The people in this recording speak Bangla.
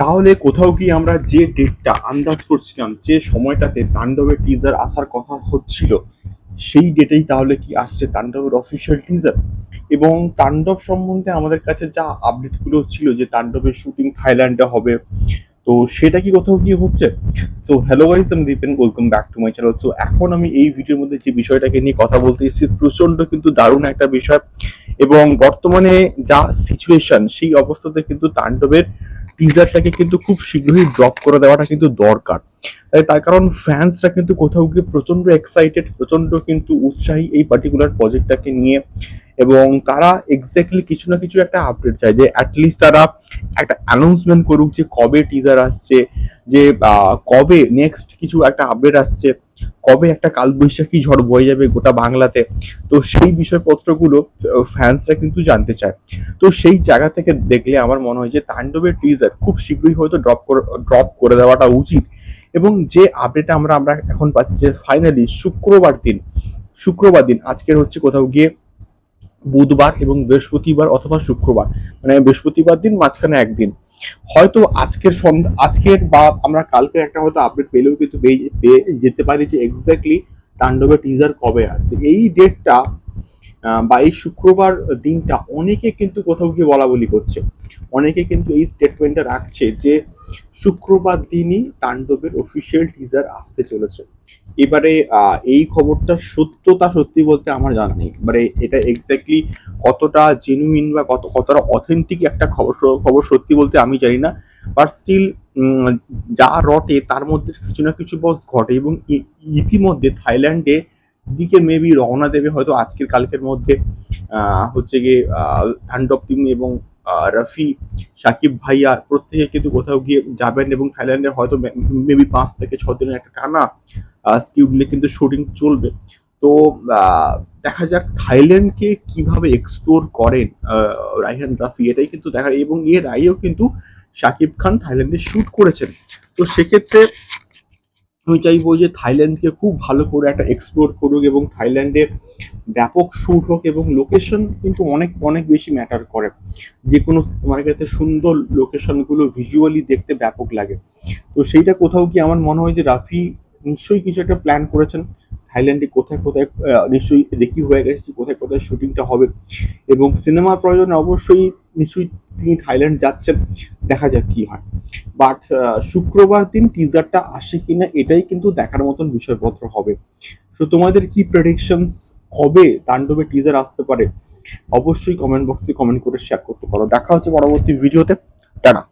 তাহলে কোথাও কি আমরা যে ডেটটা আন্দাজ করছিলাম, যে সময়টাতে তাণ্ডবের টিজার আসার কথা হচ্ছিল, সেই ডেটেই তাহলে কি আসছে তাণ্ডবের অফিসিয়াল টিজার এবং তাণ্ডব সম্বন্ধে আমাদের কাছে যা আপডেটগুলো ছিল, যে তাণ্ডবের শুটিং থাইল্যান্ডে হবে, তো সেটা কি কোথাও কি হচ্ছে? সো হ্যালো গাইস আমি Dipen welcome back to my channel so এখন আমি এই ভিডিওর মধ্যে যে বিষয়টাকে নিয়ে কথা বলতে এসেছি প্রচণ্ড কিন্তু দারুণ একটা বিষয়। এবং বর্তমানে যা সিচুয়েশন সেই অবস্থাতে কিন্তু তাণ্ডবের টিজারটাকে কিন্তু খুব শীঘ্রই ড্রপ করে দেওয়াটা কিন্তু দরকার। তার কারণ ফ্যান্সরা কিন্তু কোথাও গিয়ে প্রচণ্ড এক্সাইটেড প্রচণ্ড কিন্তু উৎসাহী এই পার্টিকুলার প্রজেক্টটাকে নিয়ে এবং তারা এক্স্যাক্টলি কিছু না কিছু একটা আপডেট চায় যে অ্যাটলিস্ট তারা একটা অ্যানাউন্সমেন্ট করুক যে কবে টিজার আসছে, যে কবে নেক্সট কিছু একটা আপডেট আসছে। কবে একটা কালবৈশাখী ঝড় বয়ে যাবে গোটা বাংলাতে? তো সেই বিষয়পত্রগুলো ফ্যান্সরা কিন্তু জানতে চায়। তো সেই জায়গা থেকে দেখলে আমার মনে হয় যে তাণ্ডবের টিজার খুব শীঘ্রই হয়তো ড্রপ করে ড্রপ করে দেওয়াটা উচিত। এবং যে আপডেট আমরা আমরা এখন পাচ্ছি যে ফাইনালি শুক্রবার দিন শুক্রবার দিন, আজকের হচ্ছে কোথাও গিয়ে বুধবার এবং বৃহস্পতিবার অথবা শুক্রবার মানে বৃহস্পতিবার দিন, মাঝখানে একদিন। হয়তো আজকের সন্ধ্যা, আজকের বা আমরা কালকে একটা হয়তো আপডেট পেলেও কিন্তু পেয়ে যেতে পারি যে এক্স্যাক্টলি তাণ্ডবের টিজার কবে আসছে। এই ডেটটা বা এই শুক্রবার দিনটা অনেকে কিন্তু কোথাও গিয়ে বলা বলি করছে। অনেকে কিন্তু এই স্টেটমেন্টটা রাখছে যে, শুক্রবার দিনই তাণ্ডবের অফিসিয়াল টিজার আসতে চলেছে। এবারে এই খবরটা সত্যতা সত্যি বলতে আমার জানা নেই। এবারে এটা এক্স্যাক্টলি কতটা জেনুইন বা কত, কতটা অথেন্টিক একটা খবর খবর সত্যি বলতে আমি জানি না। বাট স্টিল যা রটে তার মধ্যে কিছু না কিছু বস ঘটে এবং ইতিমধ্যে থাইল্যান্ডে দিকে মেবি রওনা দেবে হয়তো আজকের কালকের মধ্যে হচ্ছে গিয়ে আহ, টিম এবং রফি সাকিব ভাইয়া প্রত্যেকে কিন্তু কোথাও গিয়ে যাবেন এবং থাইল্যান্ডে হয়তো মেবি পাঁচ থেকে ছ দিনের একটা টানা স্কিউডলে কিন্তু শুটিং চলবে। তো দেখা যাক থাইল্যান্ডকে কীভাবে এক্সপ্লোর করেন রাইহান রাফি এটাই কিন্তু দেখা এবং এর আগেও কিন্তু শাকিব খান থাইল্যান্ডে শুট করেছেন। তো সেক্ষেত্রে আমি চাইব যে থাইল্যান্ডকে খুব ভালো করে একটা এক্সপ্লোর করুক এবং থাইল্যান্ডে ব্যাপক শ্যুট হোক এবং লোকেশন কিন্তু অনেক অনেক বেশি ম্যাটার করে। যে কোনো আমার কাছে সুন্দর লোকেশনগুলো ভিজুয়ালি দেখতে ব্যাপক লাগে। তো সেইটা কোথাও কি আমার মনে হয় যে রাফি নিশ্চয়ই কিছু একটা প্ল্যান করেছেন। থাইল্যান্ডে কোথায় কোথায় নিশ্চয়ই রেকি হয়ে গেছে, কোথায় কোথায় শুটিংটা হবে। এবং সিনেমার প্রয়োজনে অবশ্যই নিশ্চয়ই তিনি থাইল্যান্ড যাচ্ছেন, দেখা যাক কি হয়। বাট শুক্রবার দিন টিজারটা আসে কিনা, এটাই কিন্তু দেখার মতন বিষয়পত্র হবে। সো তোমাদের কি প্রেডিকশনস কবে তাণ্ডবে টিজার আসতে পারে? অবশ্যই কমেন্ট বক্সে কমেন্ট করে শেয়ার করতে পারো। দেখা হচ্ছে পরবর্তী ভিডিওতে টাটা।